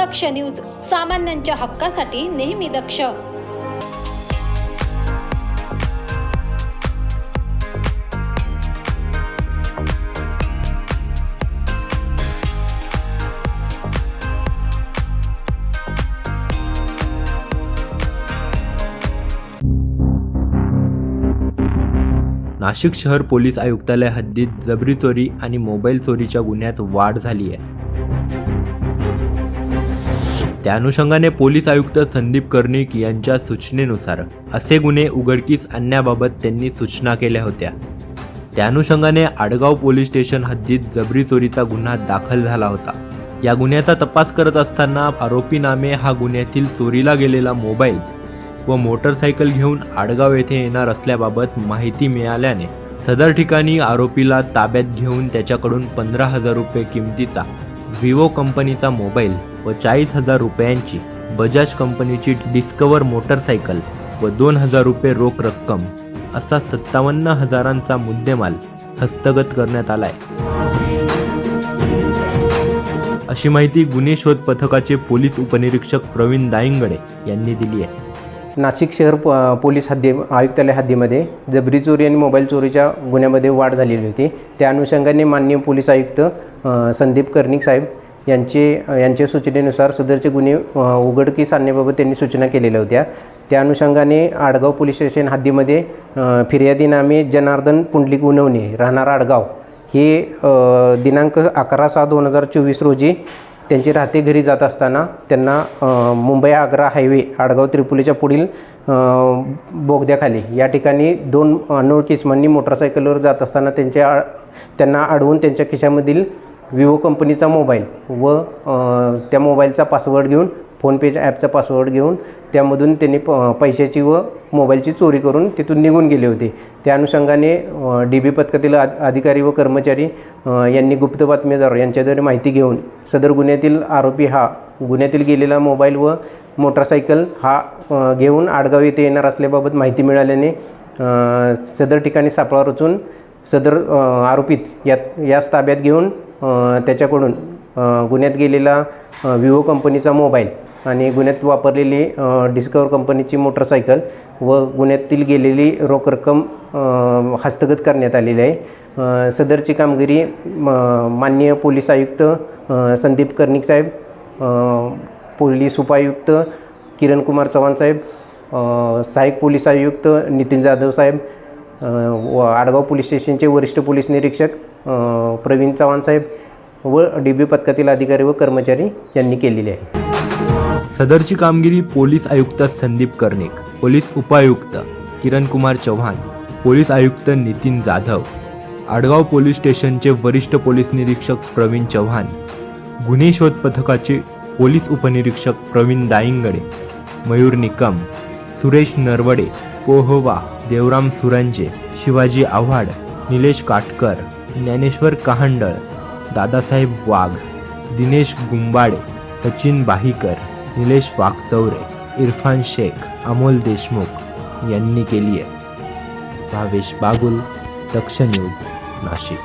दक्ष news सामान्यांच्या हक्कासाठी नेहमी दक्ष. नाशिक शहर पोलीस आयुक्तालय हद्दीत जबरी चोरी आणि मोबाईल चोरीच्या गुन्ह्यात वाढ झाली आहे. त्या अनुषंगाने पोलीस आयुक्त संदीप कर्णिक यांच्या सूचनेनुसार असे गुन्हे उघडकीस आणण्याबाबत त्यांनी सूचना केल्या होत्या. त्या अनुषंगाने आडगाव पोलीस स्टेशन हद्दीत जबरी चोरीचा गुन्हा दाखल झाला होता. या गुन्ह्याचा तपास करत असताना आरोपी नामे हा गुन्ह्यातील चोरीला गेलेला मोबाईल व मोटरसायकल घेऊन आडगाव येथे येणार असल्याबाबत माहिती मिळाल्याने सदर ठिकाणी आरोपीला ताब्यात घेऊन त्याच्याकडून पंधरा हजार रुपये किमतीचा विवो कंपनीचा मोबाईल व चाळीस हजार रुपयांची बजाज कंपनीची डिस्कवर मोटरसायकल व दोन हजार रुपये रोख रक्कम असा सत्तावन्न हजारांचा मुद्देमाल हस्तगत करण्यात आलाय. अशी माहिती गुन्हे शोध पथकाचे पोलीस उपनिरीक्षक प्रवीण दायंगडे यांनी दिली आहे. नाशिक शहर प पोलीस हद्दी आयुक्तालय हद्दीमध्ये जबरी चोरी आणि मोबाईल चोरीच्या गुन्ह्यामध्ये वाढ झालेली होती. त्या अनुषंगाने माननीय पोलीस आयुक्त संदीप कर्णिक साहेब यांचे यांच्या सूचनेनुसार सदरचे गुन्हे उघडकीस आणण्याबाबत त्यांनी सूचना केलेल्या होत्या. त्या अनुषंगाने आडगाव पोलीस स्टेशन हद्दीमध्ये फिर्यादीनामे जनार्दन पुंडलिक उनवणे राहणार आडगाव. हे दिनांक अकरा सहा दोन हजार चोवीस रोजी त्यांचे राहते घरी जात असताना त्यांना मुंबई आग्रा हायवे आडगाव त्रिपुलीच्या पुढील बोगद्याखाली या ठिकाणी दोन अनोळखी इसमांनी मोटरसायकलवर जात असताना त्यांच्या आ- त्यांना अडवून त्यांच्या खिशामधील विवो कंपनीचा मोबाईल व त्या मोबाईलचा पासवर्ड घेऊन फोनपेच्या ॲपचा पासवर्ड घेऊन त्यामधून त्यांनी प पैशाची व मोबाईलची चोरी करून तिथून निघून गेले होते. त्या अनुषंगाने डी बी पथकातील अधिकारी व कर्मचारी यांनी गुप्त बातमीदार यांच्याद्वारे माहिती घेऊन सदर गुन्ह्यातील आरोपी हा गुन्ह्यातील गेलेला मोबाईल व मोटरसायकल हा घेऊन आडगाव येथे येणार असल्याबाबत माहिती मिळाल्याने सदर ठिकाणी सापळा रचून सदर आरोपित आरोपीत यात याच ताब्यात घेऊन त्याच्याकडून गुन्ह्यात गेलेला विवो कंपनीचा मोबाईल आणि गुन्ह्यात वापरलेली डिस्कवर कंपनीची मोटरसायकल व गुन्ह्यातील गेलेली रोख रक्कम हस्तगत करण्यात आलेली आहे. सदरची कामगिरी म, माननीय पोलीस आयुक्त संदीप कर्णिक साहेब पोलीस उपायुक्त किरण कुमार चव्हाण साहेब सहाय्यक पोलीस आयुक्त नितीन जाधव साहेब व आडगाव पोलीस स्टेशनचे वरिष्ठ पोलीस निरीक्षक प्रवीण चव्हाण साहेब व डी बी पथकातील अधिकारी व कर्मचारी यांनी केलेली आहे. सदरची कामगिरी पोलीस आयुक्त संदीप कर्णिक पोलीस उपायुक्त किरण कुमार चव्हाण पोलीस आयुक्त नितीन जाधव आडगाव पोलीस स्टेशनचे वरिष्ठ पोलीस निरीक्षक प्रवीण चव्हाण गुन्हे शोध पथकाचे पोलीस उपनिरीक्षक प्रवीण दाईंगडे मयूर निकम सुरेश नरवडे पोहोवा देवराम सुरांजे शिवाजी आव्हाड निलेश काटकर ज्ञानेश्वर कहांडळ दादासाहेब वाघ दिनेश गुंबाडे सचिन बाहीकर निलेश वाघचौरे इरफान शेख अमोल देशमुख यांनी केली आहे. भावेश बागुल दक्ष न्यूज नाशिक.